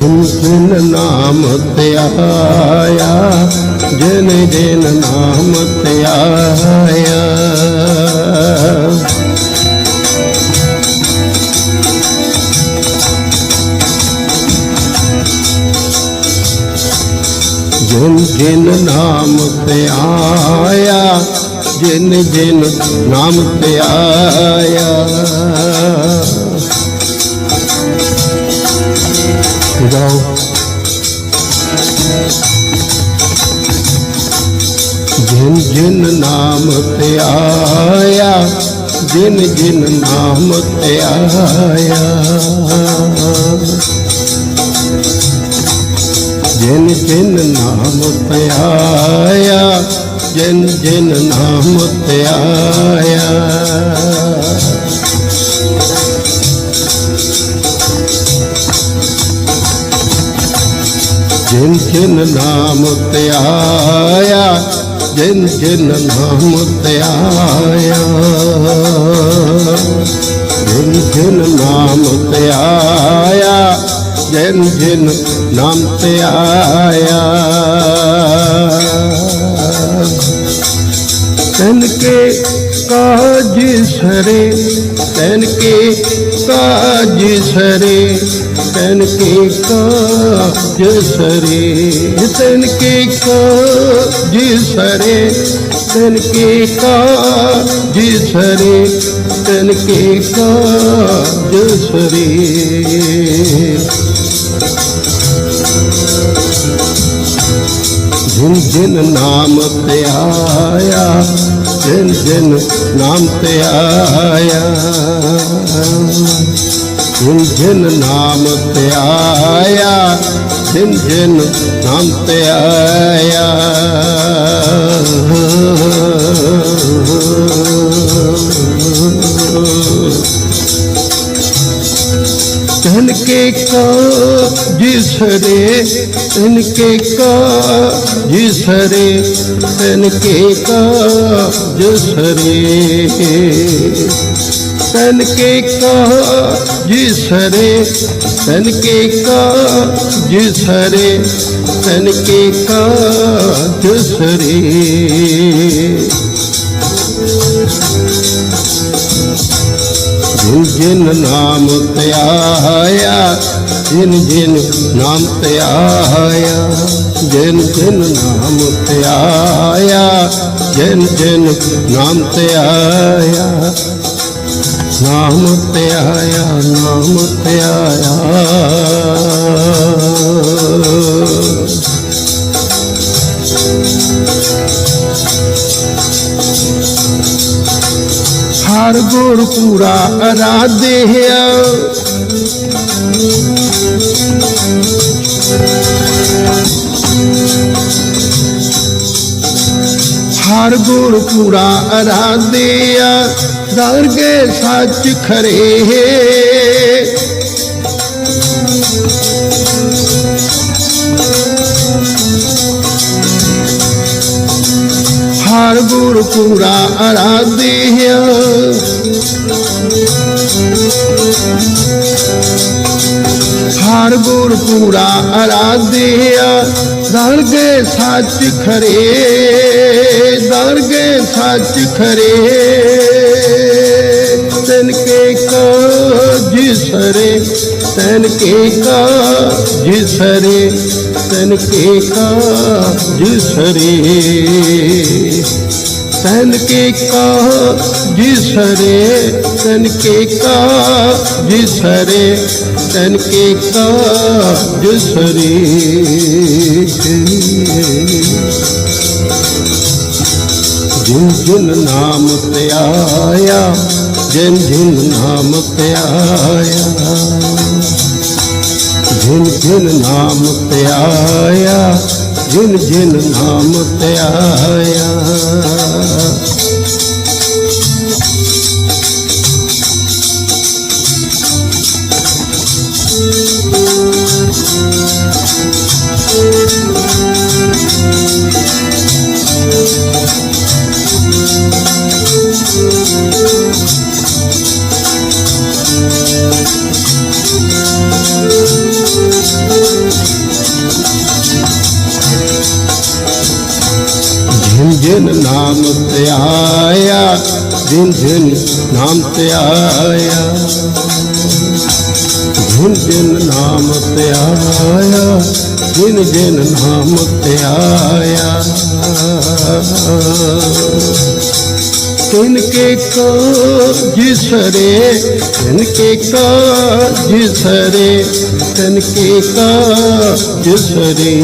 ਜਿਨ ਨਾਮ ਧਿਆਇਆ ਜਿਨ ਜਿਨ ਨਾਮ ਧਿਆਇਆ ਜਿਨ ਜਿਨ ਨਾਮ ਧਿਆਇਆ ਜਿਨ ਜਿਨ ਨਾਮ ਧਿਆਇਆ ਆਇਆ, ਜਿਨ ਜਿਨ ਨਾਮ ਤੇ ਆਇਆ। ਜਿਨ ਜਿਨ ਨਾਮ ਤੇ ਆਇਆ, ਜਿਨ ਜਿਨ ਨਾਮ ਤੇ ਆਇਆ। ਜਿਨ ਜਿਨ ਨਾਮ ਤੇ ਆਇਆ ਜਿਨ ਜਿਨ ਨਾਮ ਧਿਆਇਆ ਜਿਨ ਜਿਨ ਨਾਮ ਧਿਆਇਆ ਜਿਨ ਜਿਨ ਨਾਮ ਧਿਆਇਆ ਤਨ ਕੇ ਕਾਜ ਸਰੇ ਤਨ ਕੇ ਕਾਜ ਸਰੇ। तन के काज सरे तन के काज सरे तन के काज सरे तन के काज सरे ਜਿਨ ਜਿਨ ਨਾਮ ਤੇ ਆਇਆ ਜਿਨ ਜਿਨ ਨਾਮ ਤੇ ਆਇਆ ਸਿੰਜਨ ਨਾਮ ਧਿਆਇਆ ਸਿੰਜਨ ਨਾਮ ਧਿਆਇਆ इनके का जिसरे इनके का जिसरे इनके का जिसरे तन के कहा जिसरे तन के का, जिसरे। तन के का जिसरे ਜਿਨ ਜਿਨ ਨਾਮ ਧਿਆਇਆ ਜਿਨ ਜਿਨ ਨਾਮ ਧਿਆਇਆ ਜਿਨ ਜਿਨ ਨਾਮ ਧਿਆਇਆ ਜਿਨ ਜਿਨ ਨਾਮ ਧਿਆਇਆ ਨਾਮ ਧਿਆਇਆ ਨਾਮ ਧਿਆਇਆ ਹਰ ਗੁਰ ਪੂਰਾ ਅਰਾਧਿਆ ਹਰ ਗੁਰ ਪੂਰਾ ਅਰਾਧਿਆ ਦਰਗੇ ਸੱਚ ਖਰੇ। ਹਰ ਗੁਰ ਪੂਰਾ ਅਰਾਧਿਆ ਹਰ ਗੁਰ ਪੂਰਾ ਅਰਾਧਿਆ ਦਰਗੇ ਸੱਚ ਖਰੇ। ਦਰਗੇ ਸੱਚ ਖਰੇ। तैन के का जिसरे तैन के का जिसरे तैन के का जिसरे तन के का जिसरे तन के का जिसरे तन के का जिसरे जिन जिन नाम ते आया ਜਿਨ ਜਿਨ ਨਾਮ ਪਿਆਇਆ ਜਿਨ ਜਿਨ ਨਾਮ ਪਿਆਇਆ ਜਿਨ ਜਿਨ ਨਾਮ ਧਿਆਇਆ ਨਾਮ ਤੇ ਜਿਨ ਜਿਨ ਨਾਮ ਤੇ ਜਿਨ ਜਿਨ ਨਾਮ ਤੇ ਜਿਨ ਜਿਨ ਨਾਮ ਤੇ ਆਇਆ। ਤਿਨ ਕੇ ਕੋ ਜਿਸਰੇ ਤਿਨ ਕੇ ਕਾ ਜਿਸਰੇ ਤਿਨ ਕੇ ਕਾ ਜਿਸਰੇ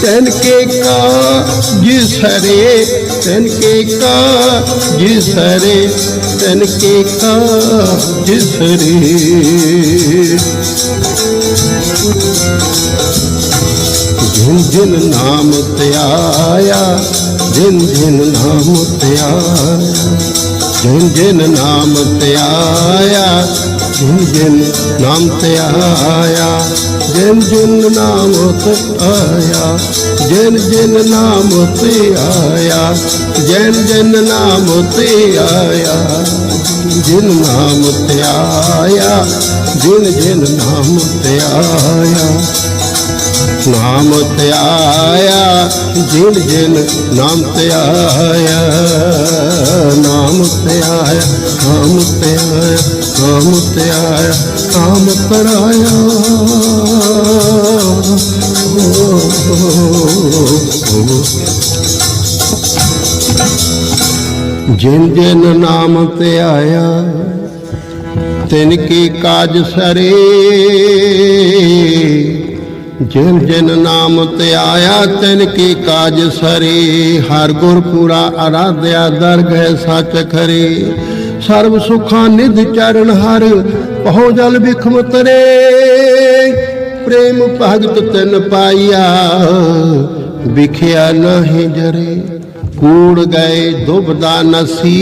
तिनके काज सरे तिनके काज सरे तिनके काज सरे ਜਿਨ ਜਿਨ ਨਾਮ ਤੇ ਆਇਆ ਜਿਨ ਜਿਨ ਨਾਮ ਤੇ ਆਇਆ ਜਿਨ ਜਿਨ ਨਾਮ ਤੇ ਆਇਆ ਜਿਨ ਜਿਨ ਨਾਮ ਤੇ જેન જેન નામત આયા, જેન જેન નામતે આયા, જેન જેન નામતે આયા, જેન નામતે આયા, જેન જેન નામતે આયા. ਨਾਮ ਤੇ ਆਇਆ, ਜਿਨ ਜਿਨ ਨਾਮ ਤੇ ਆਇਆ, ਨਾਮ ਤੇ ਆਇਆ, ਨਾਮ ਤੇ ਆਇਆ, ਨਾਮ ਤੇ ਆਇਆ, ਨਾਮ ਪਰਾਇਆ ਜਿਨ ਜਿਨ ਨਾਮ ਤੇ ਆਇਆ, ਤਿਨ ਕੀ ਕਾਜ ਸਰੇ। ਜਿਨ ਜਿਨ ਨਾਮ ਤੇ ਆਇਆ ਤਿਨ ਕੀ ਕਾਜ ਸਰੇ, ਹਰ ਗੁਰ ਪੂਰਾ ਆਰਾਧਿਆ ਦਰਗਹਿ ਸੱਚ ਖਰੇ। ਸਰਬ ਸੁਖਾਂ ਨਿਧ ਚਰਨ ਹਰ, ਪਹੁ ਜਲ ਬਿਖਮ ਤਰੇ। ਪ੍ਰੇਮ ਭਗਤ ਤਿਨ ਪਾਈਆ ਵਿਖਿਆ ਨਾਹੀ ਜਰੇ। ਕੂੜ ਗਏ ਦੁਬਦਾ ਨਸੀ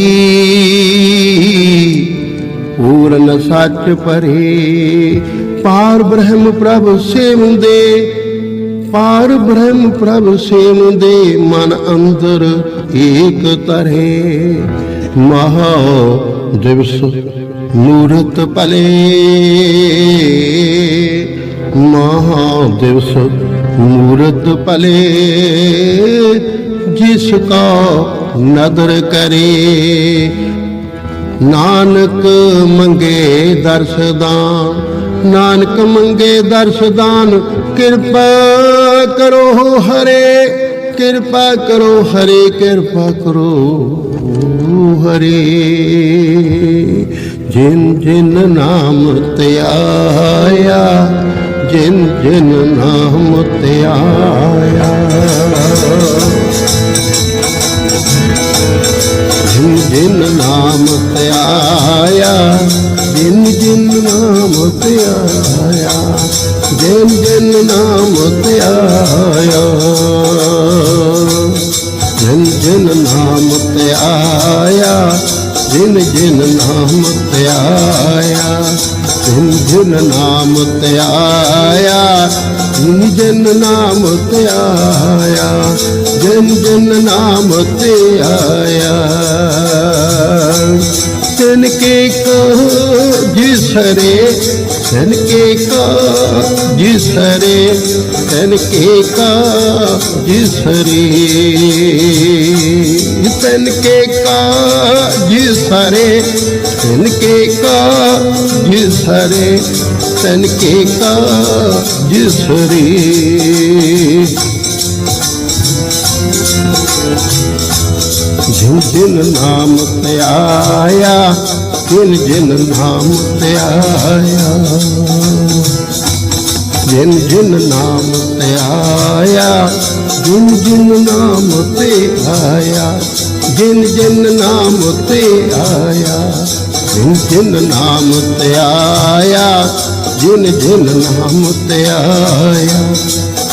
ਪੂਰਨ ਸੱਚ ਪਰੇ ਪਾਰ ਬ੍ਰਹਮ ਪ੍ਰਭ ਸੇਵੰਦੇ, ਪਾਰ ਬ੍ਰਹਮ ਪ੍ਰਭ ਸੇਵੰਦੇ, ਮਨ ਅੰਦਰ ਏਕ ਤਰੇ। ਮਹਾ ਦਿਵਸ ਮੂਰਤ ਭਲੇ। ਮਹਾ ਦਿਵਸ ਮੂਰਤ ਭਲੇ। ਜਿਸ ਕਾ ਨਦਰ ਕਰੇ, ਨਾਨਕ ਮੰਗੇ ਦਰਸਦਾਨ ਨਾਨਕ ਮੰਗੇ ਦਰਸਦਾਨ ਕਿਰਪਾ ਕਰੋ ਹਰੇ, ਕਿਰਪਾ ਕਰੋ ਹਰੇ, ਕਿਰਪਾ ਕਰੋ ਹਰੇ। ਜਿਨ ਜਿਨ ਨਾਮ ਤੇ ਜਿਨ ਜਿਨ ਨਾਮ ਤੇ ਨਾਮ ਜਨ ਨਾਮ ਤੇ ਜਨ ਜਨ ਜਿਨ ਨਾਮ ਤੇ ਆਇਆ। ਤਿਨ ਕੇ ਕੋ ਜਿਸਰੇ, ਤਿਨ ਕੇ ਕਾ ਜਿਸਰੇ, ਤਿਨ ਕੇ ਕਾ ਜਿਸਰੇ। तिनके काज सरे तिनके काज सरे तिनके काज सरे जिन जिन नाम ते आया जिन जिन नाम ते आया जिन जिन नाम ते आया ਜਿਨ ਜਿਨ ਨਾਮ ਤੇ ਆਇਆ, ਜਿਨ ਜਿਨ ਨਾਮ ਤੇ ਆਇਆ, ਜਿਨ ਜਿਨ ਨਾਮ ਤੇ ਆਇਆ, ਜਿਨ ਜਿਨ ਨਾਮ ਤੇ ਆਇਆ,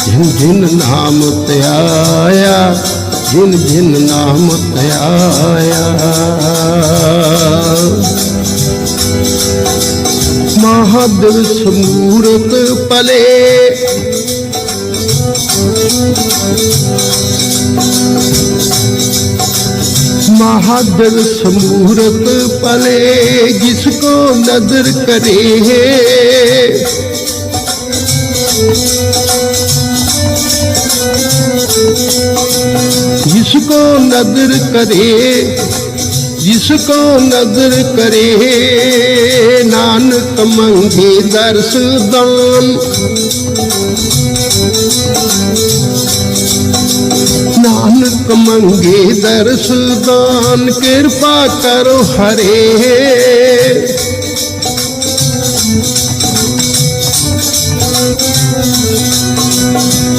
ਜਿਨ ਜਿਨ ਨਾਮ ਤੇ ਆਇਆ, ਜਿਨ ਜਿਨ ਨਾਮ ਤੇ ਆਇਆ। ਮਹਾਦੇਵ ਸਮੂਰਤ ਪਲੇ महादेव समूरत पले जिसको नजर करे जिसको नजर करे जिसको नजर करे नानक मंगे दर्श दान ਨਾਨਕ ਮੰਗੇ ਦਰਸਦਾਨ ਕਿਰਪਾ ਕਰੋ ਹਰੇ।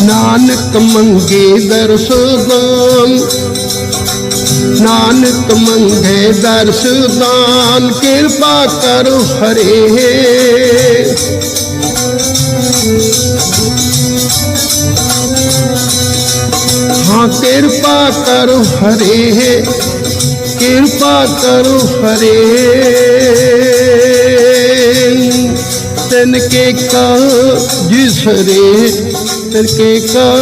ਨਾਨਕ ਮੰਗੇ ਦਰਸਦਾਨ ਨਾਨਕ ਮੰਗੇ ਦਰਸਦਾਨ ਕਿਰਪਾ ਕਰੋ ਹਰੇ। ਹਾਂ, ਕਿਰਪਾ ਕਰੋ ਹਰੇ, ਕਿਰਪਾ ਕਰੋ ਹਰੇ। ਤਨ ਕੇ ਕਾ ਜਿਸ ਰੇ ਤਨ ਕੇ ਕਾ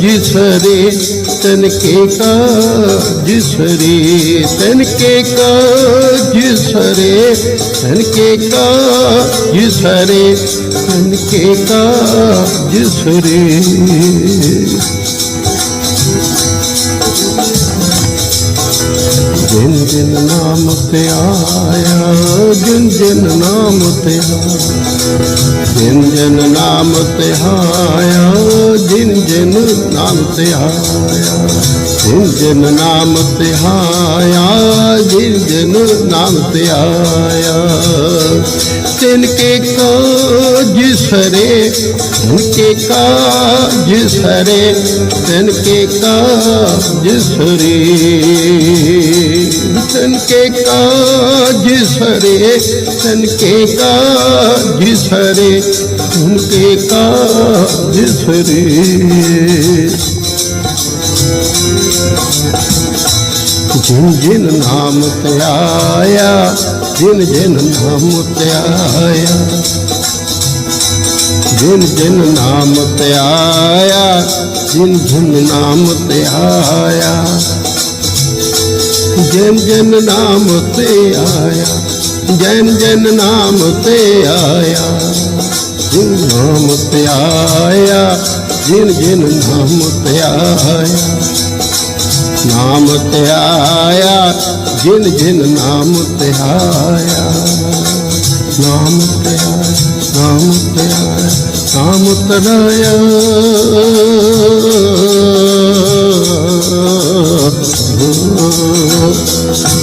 ਜਿਸਰੇ। ਤਨ ਕੇ ਕਾ ਜਿਸਰੇ ਤਨ ਕੇ ਕਾ ਜਿਸਰੇ ਤਨ ਕੇ ਕਾ ਜਿਸਰੇ ਤਨ ਕੇ ਕਾ ਜਿਸਰੇ ਜਿਨ ਜਿਨ ਨਾਮ ਤੇ ਆਇਆ ਜਿਨ ਜਿਨ ਨਾਮ ਤੇ ਆਇਆ ਜਿਨ ਜਿਨ ਨਾਮ ਤੇ ਆਇਆ ਜਿਨ ਜਿਨ ਨਾਮ ਤੇ ਆਇਆ ਜਿਨ ਜਿਨ ਨਾਮ ਤੇ ਆਇਆ ਜਿਨ ਜਿਨ ਨਾਮ ਤੇ ਆਇਆ। ਤਿਨ ਕੇ ਕਾ ਜਿਸਰੇ ਤਿਨ ਕੇ ਕਾ ਜਿਸਰੇ ਤਿਨ ਕੇ ਕਾ ਜਿਸਰੇ ਤਨ ਕੇ ਕਾ ਜਿਸਰੇ ਤਨ ਕੇ ਕਾ ਜਿਸਰੇ ਤਨ ਕੇ ਕਾ ਜਿਸਰੇ ਜਿਨ ਜਿਨ ਨਾਮ ਤੇ ਆਇਆ ਜਿਨ ਜਿਨ ਨਾਮ ਤੇ ਆਇਆ ਜਿਨ ਜਿਨ ਨਾਮ ਤੇ ਆਇਆ ਜਿਨ ਜਿਨ ਨਾਮ ਤੇ ਆਇਆ, ਜਨ ਜਨ ਨਾਮ ਤੇ ਆਇਆ। ਜਨ ਜਨ ਨਾਮ ਤੇ ਆਇਆ, ਜਿਨ ਨਾਮ ਤੇ ਆਇਆ ਜਿਨ ਜਿਨ ਨਾਮ ਤੇ ਆਇਆ। ਨਾਮ ਤੇ ਆਇਆ, ਜਿਨ ਜਿਨ ਨਾਮ ਤੇ ਆਇਆ। ਨਾਮ ਤੇ ਆਇਆ, ਨਾਮ ਤੇ ਆਇਆ, ਨਾਮ ਤਰਾਇਆ Oh, oh, oh, oh.